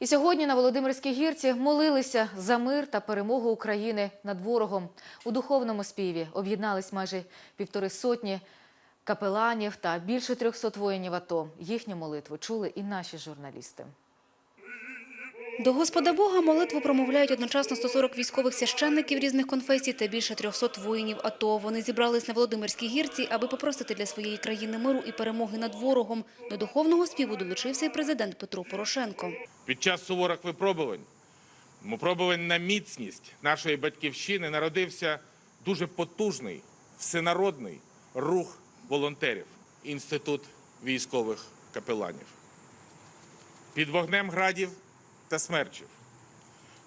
І сьогодні на Володимирській гірці молилися за мир та перемогу України над ворогом. У духовному співі об'єднались майже півтори сотні капеланів та більше трьохсот воїнів АТО. Їхню молитву чули і наші журналісти. До Господа Бога молитву промовляють одночасно 140 військових священників різних конфесій та більше 300 воїнів АТО. Вони зібрались на Володимирській гірці, аби попросити для своєї країни миру і перемоги над ворогом. До духовного співу долучився і президент Петро Порошенко. Під час суворих випробувань, випробувань на міцність нашої батьківщини народився дуже потужний всенародний рух волонтерів, інститут військових капеланів. Під вогнем градів та смерчів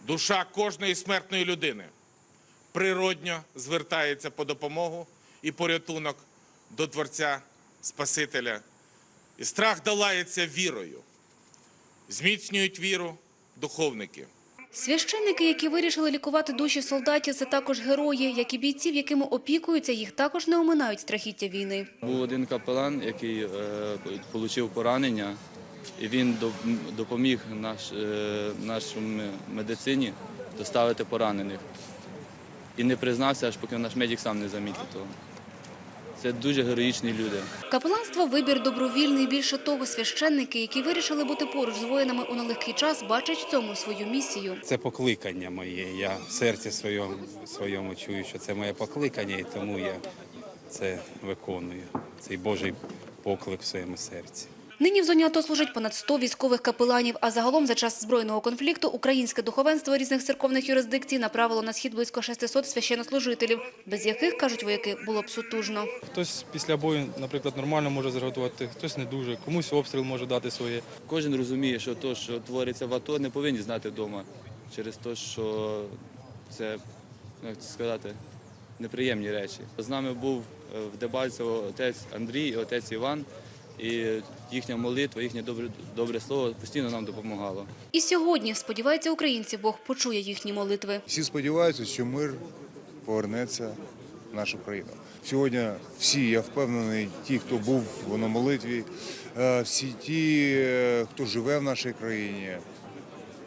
душа кожної смертної людини природньо звертається по допомогу і порятунок до Творця Спасителя. І страх долається вірою зміцнюють віру духовники. Священники, які вирішили лікувати душі солдатів, це також герої, як і бійців, якими опікуються, їх також не оминають страхіття війни. Був один капелан, який отримав поранення, і він допоміг наш, е, нашій медицині доставити поранених. І не признався, аж поки наш медик сам не замітив того. Це дуже героїчні люди. Капеланство – вибір добровільний. Більше того, священники, які вирішили бути поруч з воїнами у нелегкий час, бачать в цьому свою місію. Це покликання моє. Я в серці своєму, своєму чую, що це моє покликання, і тому я це виконую. Цей Божий поклик в своєму серці. Нині в зоні АТО служить понад 100 військових капеланів, а загалом за час збройного конфлікту українське духовенство різних церковних юрисдикцій направило на схід близько 600 священнослужителів, без яких, кажуть вояки, було б сутужно. Хтось після бою, наприклад, нормально може зреагувати, хтось не дуже, комусь обстріл може дати своє. Кожен розуміє, що те, що твориться в АТО, не повинні знати вдома через те, що це, як сказати, неприємні речі. З нами був е, в Дебальцево отець Андрій і отець Іван, і їхня молитва, їхнє добре, добре слово постійно нам допомагало. І сьогодні, сподіваються українці, Бог почує їхні молитви. Всі сподіваються, що мир повернеться в нашу країну. Сьогодні всі, я впевнений, ті, хто був на молитві, е, всі ті, е, хто живе в нашій країні,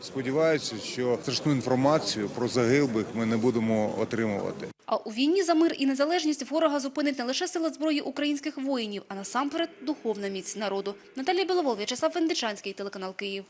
сподіваються, що страшну інформацію про загиблих ми не будемо отримувати. А у війні за мир і незалежність ворога зупинить не лише сила зброї українських воїнів, а насамперед духовна міць народу. Наталія Біловол, В'ячеслав Вендичанський, телеканал Київ.